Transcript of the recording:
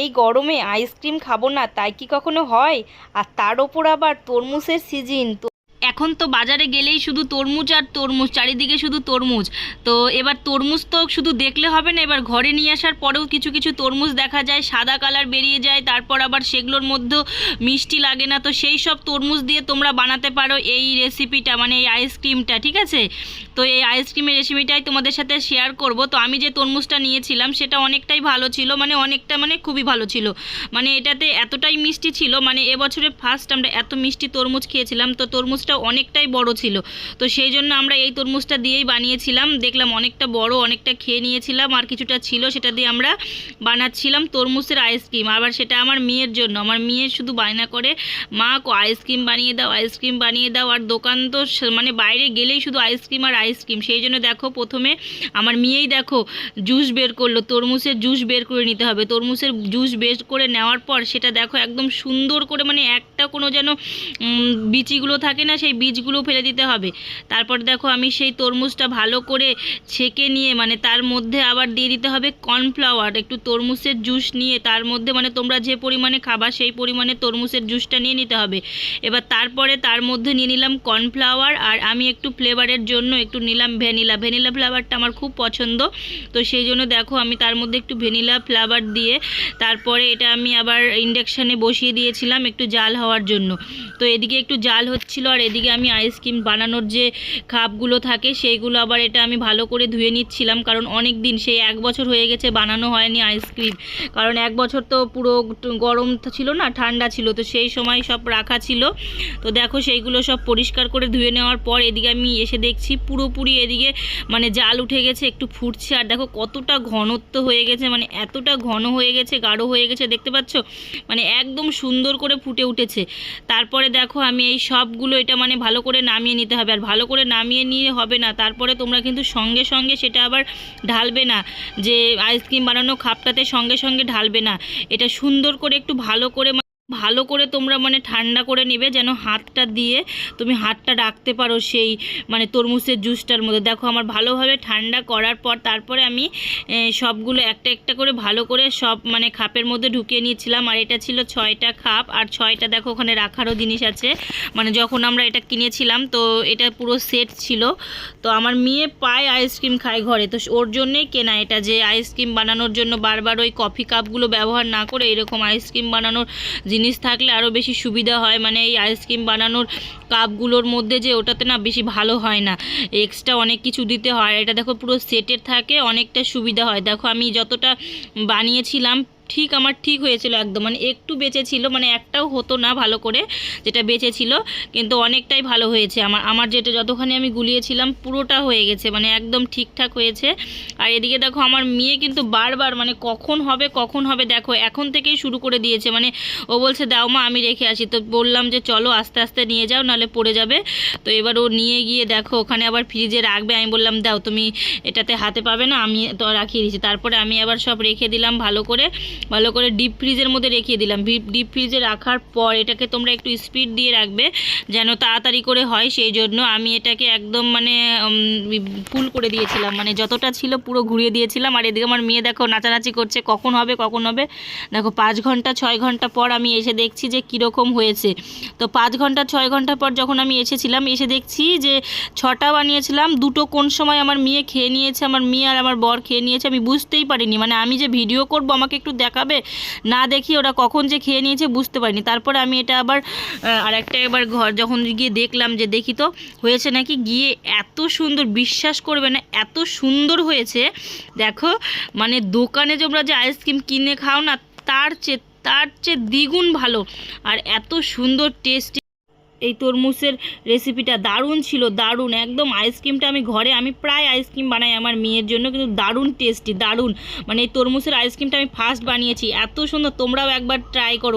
এই গরমে আইসক্রিম খাব না, তাই কি কখনো হয়? আর তার ওপর আবার তরমুজের সিজন তো এখন তো বাজারে গেলেই শুধু তরমুজ আর তরমুজ, চারিদিকে শুধু তরমুজ। তো এবার তরমুজ তো শুধু দেখলে হবে না, এবার ঘরে নিয়ে আসার পরেও কিছু কিছু তরমুজ দেখা যায়, সাদা কালার বেরিয়ে যায়, তারপর আবার সেগুলোর মধ্যেও মিষ্টি লাগে না। তো সেই সব তরমুজ দিয়ে তোমরা বানাতে পারো এই রেসিপিটা মানে এই আইসক্রিমটা ঠিক আছে? তো এই আইসক্রিমের রেসিপিটাই তোমাদের সাথে শেয়ার করব। তো আমি যে তরমুজটা নিয়েছিলাম, সেটা অনেকটাই ভালো ছিল মানে অনেকটা মানে খুবই ভালো ছিল। মানে এটাতে এতটাই মিষ্টি ছিল মানে এবছরে ফার্স্ট আমরা এত মিষ্টি তরমুজ খেয়েছিলাম, তো তরমুজটা অনেকটাই বড় ছিল। তো সেই জন্য আমরা এই তরমুজটা দিয়েই বানিয়েছিলাম। দেখলাম অনেকটা বড়, অনেকটা খেয়ে নিয়েছিলাম আর কিছুটা ছিল, সেটা দিয়ে আমরা বানাচ্ছিলাম তরমুজের আইসক্রিম। আবার সেটা আমার মেয়ের জন্য। আমার মেয়ে শুধু বায়না করে, মা আইসক্রিম বানিয়ে দাও, আইসক্রিম বানিয়ে দাও। আর দোকান তো মানে বাইরে গেলেই শুধু আইসক্রিম আর আইসক্রিম। সেই জন্য দেখো প্রথমে আমার মেয়েই দেখো জুস বের করল। তরমুজের জুস বের করে নিতে হবে। তরমুজের জুস বের করে নেওয়ার পর সেটা দেখো একদম সুন্দর করে মানে একটা কোনো যেন বিচিগুলো থাকে না, সেই বীজগুলো ফেলে দিতে হবে। তারপর দেখো আমি সেই তরমুজটা ভালো করে ছেঁকে নিয়ে মানে তার মধ্যে আবার দিয়ে দিতে হবে কর্নফ্লাওয়ার। একটু তরমুজের জুস নিয়ে, তার মধ্যে মানে তোমরা যে পরিমাণে খাবা সেই পরিমাণে তরমুজের জুসটা নিয়ে নিতে হবে। এবার তারপরে তার মধ্যে নিয়ে নিলাম কর্নফ্লাওয়ার, আর আমি একটু ফ্লেভারের জন্য একটু নিলাম ভ্যানিলা। ভ্যানিলা ফ্লেভারটা আমার খুব পছন্দ। তো সেই জন্য দেখো আমি তার মধ্যে একটু ভ্যানিলা ফ্লেভার দিয়ে, তারপরে এটা আমি আবার ইন্ডাকশানে বসিয়ে দিয়েছিলাম একটু জাল হওয়ার জন্য। তো এদিকে একটু জাল হচ্ছিল, আর এদিকে আমি আইসক্রিম বানানোর যে খাপগুলো থাকে, সেইগুলো আবার এটা আমি ভালো করে ধুয়ে নিচ্ছিলাম। কারণ অনেক দিন সেই এক বছর হয়ে গেছে বানানো হয়নি আইসক্রিম কারণ এক বছর তো পুরো গরম ছিল না, ঠান্ডা ছিল। তো সেই সময় সব রাখা ছিল। তো দেখো সেইগুলো সব পরিষ্কার করে ধুয়ে নেওয়ার পর এদিকে আমি এসে দেখছি পুরোপুরি এদিকে মানে জাল উঠে গেছে, একটু ফুটছে। আর দেখো কতটা ঘনত্ব হয়ে গেছে মানে এতটা ঘন হয়ে গেছে, গাঢ় হয়ে গেছে, দেখতে পাচ্ছ? মানে একদম সুন্দর করে ফুটে উঠেছে। তারপরে দেখো আমি এই সবগুলো এটা মানে ভালো করে নামিয়ে নিতে হবে। আর ভালো করে নামিয়ে নিয়ে হবে না, তারপরে তোমরা কিন্তু সঙ্গে সঙ্গে সেটা আবার ঢালবে না। যে আইসক্রিম বানানো খাপটাতে সঙ্গে সঙ্গে ঢালবে না। এটা সুন্দর করে একটু ভালো করে ভালো করে তোমরা মানে ঠান্ডা করে নেবে যেন হাতটা দিয়ে তুমি হাতটা রাখতে পারো সেই মানে তরমুজের জুসটার মধ্যে। দেখো আমার ভালোভাবে ঠান্ডা করার পর তারপরে আমি সবগুলো একটা একটা করে ভালো করে সব মানে খাপের মধ্যে ঢুকিয়ে নিয়েছিলাম। আর এটা ছিল ছয়টা খাপ। আর ছয়টা দেখো ওখানে রাখারও জিনিস আছে। মানে যখন আমরা এটা কিনেছিলাম তো এটা পুরো সেট ছিল। তো আমার মেয়ে পায় আইসক্রিম খায় ঘরে। তো ওর জন্যেই কেনা এটা যে আইসক্রিম বানানোর জন্য বারবার ওই কফি কাপগুলো ব্যবহার না করে এরকম আইসক্রিম বানানোর জিনিস থাকলে আরও বেশি সুবিধা হয়। মানে এই আইসক্রিম বানানোর কাপগুলোর মধ্যে যে ওটাতে না বেশি ভালো হয় না। এক্সট্রা অনেক কিছু দিতে হয়। এটা দেখো পুরো সেটের থাকে, অনেকটা সুবিধা হয়। দেখো আমি যতটা বানিয়েছিলাম ঠিক আমার ঠিক হয়েছিল একদম। মানে একটু বেঁচে ছিল মানে একটাও হতো না ভালো করে, যেটা বেঁচে ছিল কিন্তু অনেকটাই ভালো হয়েছে। আমার আমার যেটা যতখানি আমি গুলিয়েছিলাম, পুরোটা হয়ে গেছে মানে একদম ঠিকঠাক হয়েছে। আর এদিকে দেখো, আমার মেয়ে কিন্তু বারবার মানে কখন হবে কখন হবে, দেখো, এখন থেকেই শুরু করে দিয়েছে। মানে ও বলছে, দাও মা, আমি রেখে আসি। তো বললাম যে, চলো, আস্তে আস্তে নিয়ে যাও, নাহলে পড়ে যাবে। তো এবার ও নিয়ে গিয়ে দেখো, ওখানে আবার ফ্রিজে রাখবে। আমি বললাম, দাও, তুমি এটাতে হাতে পাবে না, আমি তো রাখিয়ে দিয়েছি। তারপরে আমি আবার সব রেখে দিলাম ভালো করে। ভালো করে ডিপ ফ্রিজের মধ্যে রেখে দিলাম। ডিপ ফ্রিজে রাখার পর এটাকে তোমরা একটু স্পিড দিয়ে রাখবে, যেন তাড়াতাড়ি করে হয়, সেই জন্য আমি এটাকে একদম মানে ফুল করে দিয়েছিলাম। মানে যতটা ছিল পুরো ঘুরিয়ে দিয়েছিলাম। আর এদিকে আমার মেয়ে দেখো নাচানাচি করছে, কখন হবে কখন হবে? দেখো পাঁচ ঘণ্টা, ছয় ঘণ্টা পর আমি এসে দেখছি যে কীরকম হয়েছে। তো পাঁচ ঘণ্টা, ছয় ঘণ্টা পর যখন আমি এসেছিলাম, এসে দেখছি যে ছটা বানিয়েছিলাম, দুটো কোন সময় আমার মেয়ে খেয়ে নিয়েছে, আমার মেয়ে আর আমার বর খেয়ে নিয়েছে, আমি বুঝতেই পারিনি। মানে আমি যে ভিডিও করব, আমাকে একটু দেখাবে? না দেখি ওরা কখন যে খেয়ে নিয়েছে বুঝতে পারিনি। তারপরে আমি এটা আবার আর একটা এবার ঘর যখন গিয়ে দেখলাম যে দেখি তো, হয়েছে নাকি গিয়ে এত সুন্দর, বিশ্বাস করবে না, এত সুন্দর হয়েছে। দেখো মানে দোকানে তোমরা যে আইসক্রিম কিনে খাও না, তার চেয়ে তার চেয়ে দ্বিগুণ ভালো। আর এত সুন্দর, টেস্টি এই তরমুজের রেসিপিটা দারুণ ছিল, দারুণ। একদম আইসক্রিমটা আমি ঘরে, আমি প্রায় আইসক্রিম বানাই আমার মেয়ের জন্য, কিন্তু দারুণ টেস্টি দারুণ। মানে এই তরমুজের আইসক্রিমটা আমি ফার্স্ট বানিয়েছি, এত সুন্দর, তোমরাও একবার ট্রাই করো।